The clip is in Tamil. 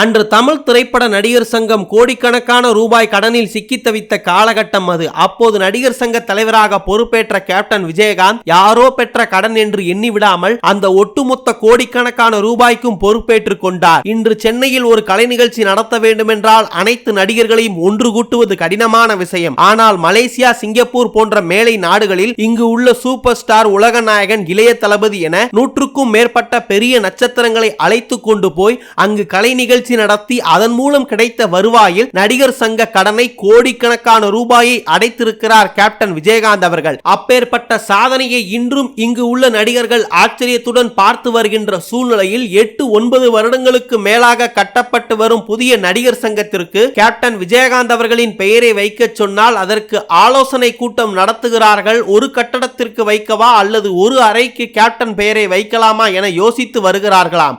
அன்று தமிழ் திரைப்பட நடிகர் சங்கம் கோடிக்கணக்கான ரூபாய் கடனில் சிக்கி தவித்த காலகட்டம் அது. அப்போது நடிகர் சங்க தலைவராக பொறுப்பேற்ற கேப்டன் விஜயகாந்த் யாரோ பெற்ற கடன் என்று எண்ணி விடாமல் அந்த ஒட்டுமொத்த கோடிக்கணக்கான ரூபாய்க்கும் பொறுப்பேற்றுக் கொண்டார். இன்று சென்னையில் ஒரு கலை நிகழ்ச்சி நடத்த வேண்டுமென்றால் அனைத்து நடிகர்களையும் ஒன்று கூட்டுவது கடினமான விஷயம். ஆனால் மலேசியா சிங்கப்பூர் போன்ற மேலை நாடுகளில் இங்கு உள்ள சூப்பர் ஸ்டார் உலக நாயகன் இளைய தளபதி என நூற்றுக்கும் மேற்பட்ட பெரிய நட்சத்திரங்களை அழைத்து கொண்டு போய் அங்கு கலை நிகழ்ச்சி நிகழ்ச்சி நடத்தி அதன் மூலம் கிடைத்த வருவாயில் நடிகர் சங்க கடனை கோடிக்கணக்கான ரூபாயை அடைத்திருக்கிறார் கேப்டன் விஜயகாந்த் அவர்கள். அப்பேற்பட்ட சாதனையை இன்றும் இங்கு உள்ள நடிகர்கள் ஆச்சரியத்துடன் பார்த்து வருகின்ற சூழ்நிலையில் எட்டு ஒன்பது வருடங்களுக்கு மேலாக கட்டப்பட்டு வரும் புதிய நடிகர் சங்கத்திற்கு கேப்டன் விஜயகாந்த் அவர்களின் பெயரை வைக்க சொன்னால் அதற்கு ஆலோசனை கூட்டம் நடத்துகிறார்கள். ஒரு கட்டடத்திற்கு வைக்கவா அல்லது ஒரு அறைக்கு கேப்டன் பெயரை வைக்கலாமா என யோசித்து வருகிறார்களாம்.